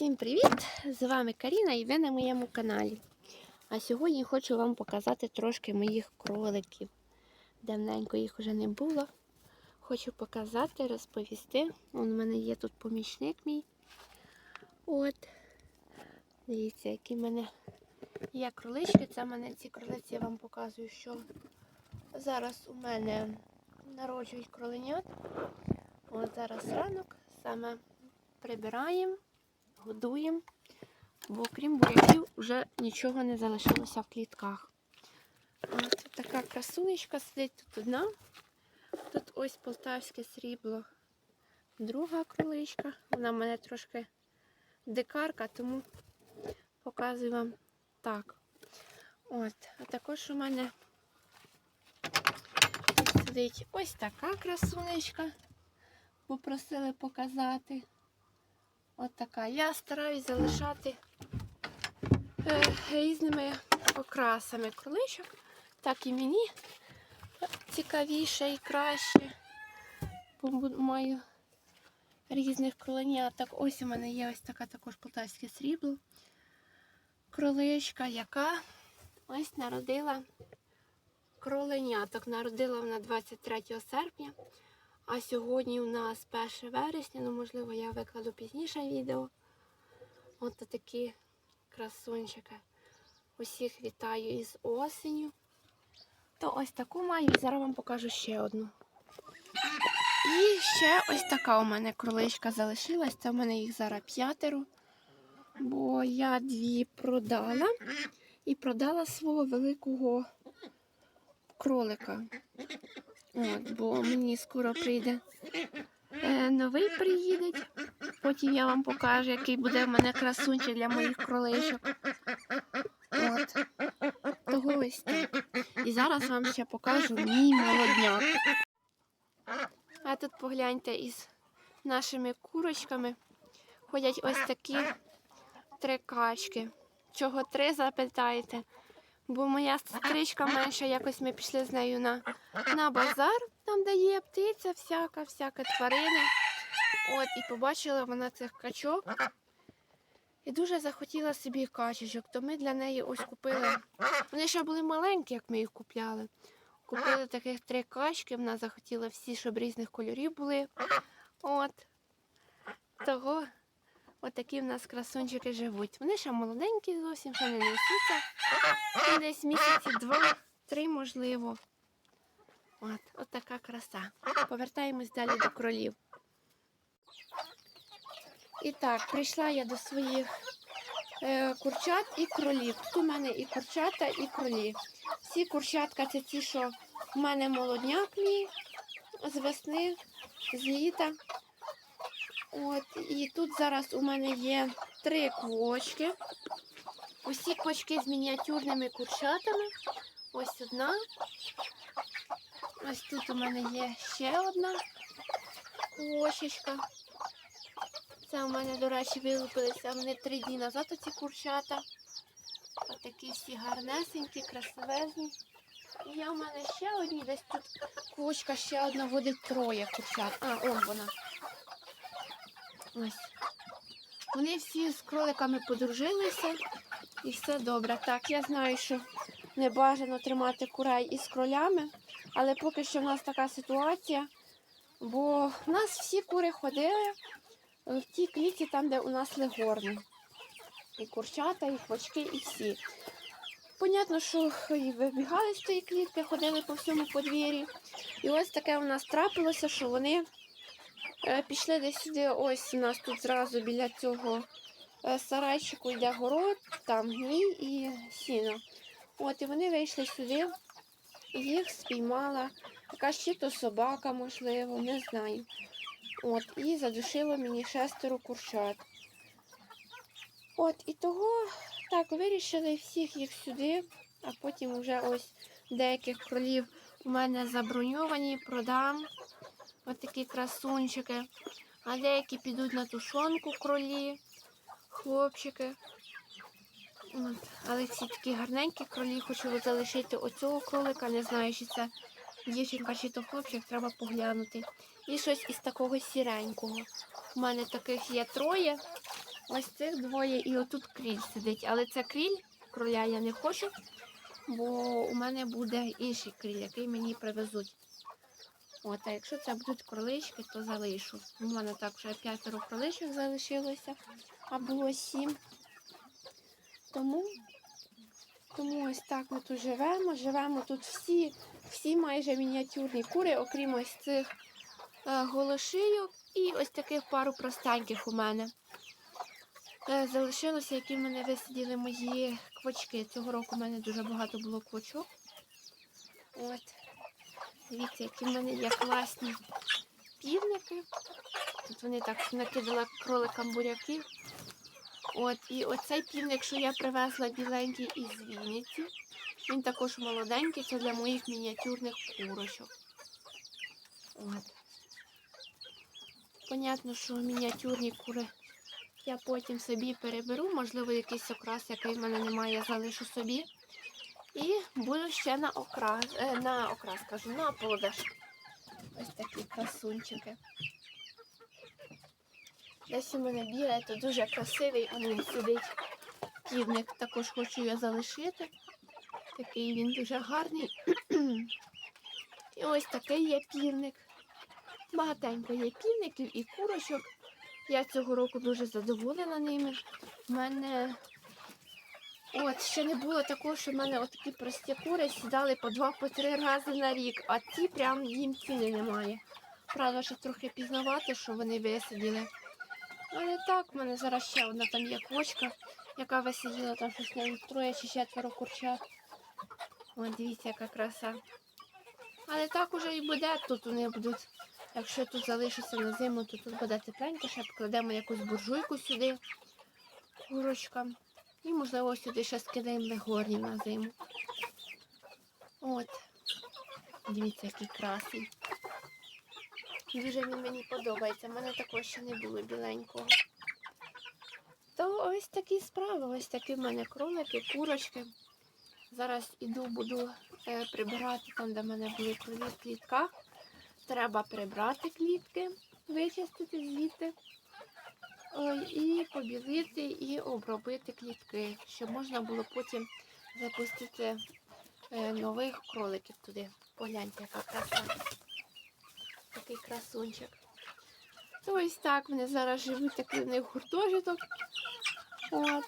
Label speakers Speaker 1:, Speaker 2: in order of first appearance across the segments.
Speaker 1: Всім привіт! З вами Каріна і ви на моєму каналі. А сьогодні хочу вам показати трошки моїх кроликів. Давненько їх вже не було. Хочу показати, розповісти. Вон у мене є тут помічник мій. От. Дивіться, які в мене є кролички. Це в мене ці кролиці, я вам показую, що зараз у мене народжують кроленят. От зараз ранок, саме прибираємо годуємо, бо крім буряків вже нічого не залишилося в клітках. Ось така красунечка сидить тут одна. Тут ось полтавське срібло. Друга кроличка. Вона в мене трошки дикарка, тому показую вам так. От, а також у мене сидить ось така красунечка. Попросили показати. От така. Я стараюсь залишати е, різними окрасами кроличок. Так і мені цікавіше і краще. Бо маю різних кроленяток. Ось у мене є ось така також полтавське срібло. Кроличка, яка ось народила кроленяток. Народила вона 23 серпня. А сьогодні у нас 1 вересня, ну можливо я викладу пізніше відео. От такі красунчики. Усіх вітаю із осеню. То ось таку маю зараз вам покажу ще одну. І ще ось така у мене кроличка залишилась. Це в мене їх зараз п'ятеро. Бо я дві продала і продала свого великого кролика. От, бо мені скоро прийде е, новий приїде. Потім я вам покажу, який буде в мене красунчик для моїх кроличок. От. Того ось так. І зараз вам ще покажу мій молодняк. А тут погляньте із нашими курочками. Ходять ось такі три качки. Чого три запитаєте? Бо моя сестричка менша, якось ми пішли з нею на, на базар, там, де є птиця, всяка, всяка тварина. От, і побачила вона цих качок. І дуже захотіла собі качечок, то ми для неї ось купили. Вони ще були маленькі, як ми їх купляли. Купили таких три качки, вона захотіла всі, щоб різних кольорів були. От. Того отакі в нас красунчики живуть. Вони ще молоденькі зовсім, ще не несуться. Ну, Десь місяці два-три, можливо. От, от така краса. Повертаємось далі до кролів. І так, прийшла я до своїх е, курчат і кролів. Тут у мене і курчата, і кролі. Всі курчатка це ті, що в мене молодняк мій з весни, з літа. От, і тут зараз у мене є три квочки. Усі квочки з мініатюрними курчатами. Ось одна. Ось тут у мене є ще одна квочечка. Це у мене, до речі, вилупилися вони три дні назад оці курчата. Отакі всі гарнесенькі, красивезні. І я в мене ще одні, десь тут квочка ще одна водить троє курчат. А, он вона. Ось. Вони всі з кроликами подружилися і все добре. Так, я знаю, що не бажано тримати курей із кролями, але поки що в нас така ситуація, бо в нас всі кури ходили в тій клітці, там, де у нас легорни. І курчата, і квачки, і всі. Понятно, що і вибігали з тієї клітки, ходили по всьому подвір'ї. І ось таке у нас трапилося, що вони Пішли десь сюди, ось у нас тут зразу біля цього е, сарайчику йде город, там гній і сіно. От, і вони вийшли сюди, їх спіймала якась чи то собака, можливо, не знаю. От, і задушило мені шестеро курчат. От, і того так вирішили всіх їх сюди, а потім вже ось деяких кролів у мене заброньовані, продам. Ось такі красунчики. А деякі підуть на тушонку кролі, хлопчики. От. Але ці такі гарненькі кролі, хочу залишити оцього кролика. Не знаю, чи це дівчинка, чи то хлопчик, треба поглянути. І щось із такого сіренького. У мене таких є троє. Ось цих двоє і отут кріль сидить. Але це кріль, кроля я не хочу, бо у мене буде інший кріль, який мені привезуть. От, а якщо це будуть кролички, то залишу. У мене так вже п'ятеро кроличок залишилося, а було сім. Тому, тому ось так ми тут живемо. Живемо тут всі, всі майже мініатюрні кури, окрім ось цих е, голошийок і ось таких пару простеньких у мене. Е, Залишилося, які в мене висиділи мої квочки. Цього року в мене дуже багато було квочок. От. Дивіться, які в мене є класні півники. Тут вони так накидали кроликам буряків. От, і оцей півник, що я привезла біленький із Вінниці. Він також молоденький, це для моїх мініатюрних курочок. От. Понятно, що мініатюрні кури я потім собі переберу, можливо, якийсь окрас, який в мене немає, я залишу собі. І буду ще на окрас, е, на окрас кажу, на продаж. Ось такі красунчики. Десь у мене біле, то дуже красивий, он він сидить. Півник також хочу я залишити. Такий він дуже гарний. І ось такий є півник. Багатенько є півників і курочок. Я цього року дуже задоволена ними. У мене от ще не було такого, що в мене от такі прості кури сідали по два, по три рази на рік, а ці прям їм ціни немає. Правда, що трохи пізнавати, що вони висиділи. Але так, в мене зараз ще одна там є квочка, яка висиділа там щось на троє чи четверо курчат. От дивіться, яка краса. Але так уже і буде, тут вони будуть. Якщо тут залишиться на зиму, то тут буде тепленько, ще покладемо якусь буржуйку сюди, курочкам. І, можливо, сюди ще скидаємо легорнів на зиму. От. Дивіться, який красний. Дуже він мені подобається. У мене також ще не було біленького. То ось такі справи, ось такі в мене кролики, курочки. Зараз іду, буду е, прибирати там, де в мене були кролі в. Треба прибрати клітки, вичистити звідти. І побілити, і обробити клітки, щоб можна було потім запустити е, нових кроликів туди. Погляньте, яка краса. Такий красунчик. То ось так вони зараз живуть, такий в них гуртожиток. От.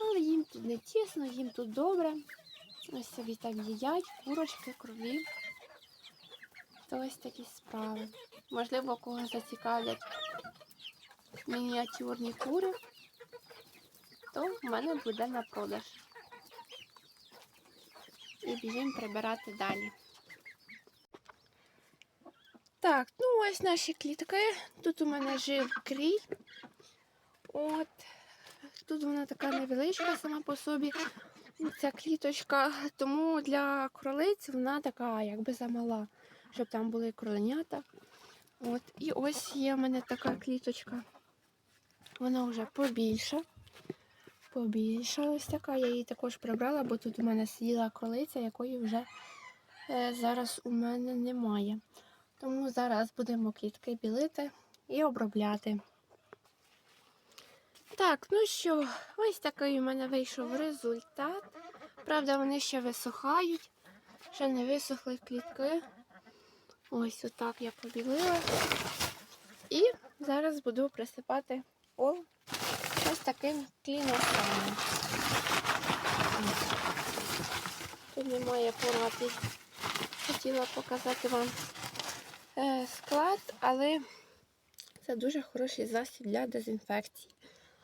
Speaker 1: Але їм тут не тісно, їм тут добре. Ось собі там їдять, курочки, кролі. То ось такі справи. Можливо, кого зацікавлять мініатюрні кури, то в мене буде на продаж. І біжимо прибирати далі. Так, ну ось наші клітки. Тут у мене жив крій. От. Тут вона така невеличка сама по собі. Ця кліточка, тому для кролиць вона така якби замала, щоб там були кроленята. От. І ось є в мене така кліточка. Вона вже побільша. Побільша ось така. Я її також прибрала, бо тут у мене сиділа кролиця, якої вже е, зараз у мене немає. Тому зараз будемо клітки білити і обробляти. Так, ну що, ось такий у мене вийшов результат. Правда, вони ще висохають, ще не висохли клітки. Ось отак я побілила. І зараз буду присипати пол ось таким кліносаном. Тут немає порати. Хотіла показати вам е, склад, але це дуже хороший засіб для дезінфекції.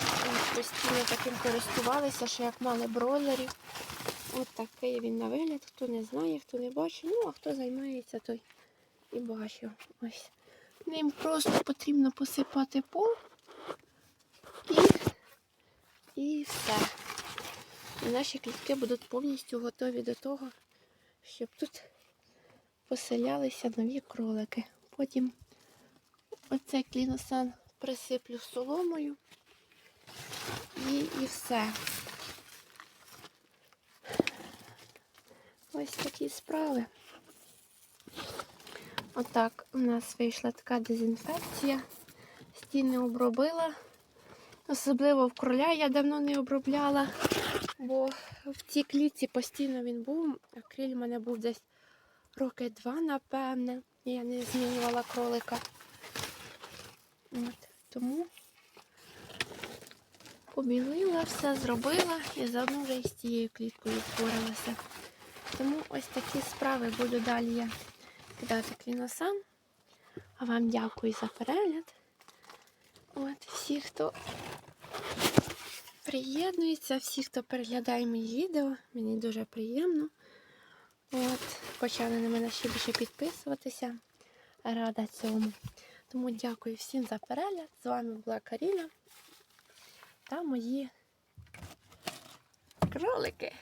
Speaker 1: Ми постійно таким користувалися, що як мали бройлерів. От такий він на вигляд. Хто не знає, хто не бачить. Ну, а хто займається, той і бачив. Ось. Ним просто потрібно посипати пол і все. І наші клітки будуть повністю готові до того, щоб тут поселялися нові кролики. Потім оцей кліносан присиплю соломою і, і все. Ось такі справи. Отак у нас вийшла така дезінфекція. Стіни обробила. Особливо в кроля я давно не обробляла, бо в цій клітці постійно він був. а Криль у мене був десь роки два, напевне. Я не змінювала кролика. От, тому побілила, все зробила і заодно вже і з цією кліткою впоралася. Тому ось такі справи буду далі я кидати кліносам. А вам дякую за перегляд. От, всі, хто приєднується, всі, хто переглядає мої відео, мені дуже приємно. От, почали на мене ще більше підписуватися. Рада цьому. Тому дякую всім за перегляд. З вами була Каріна та мої кролики.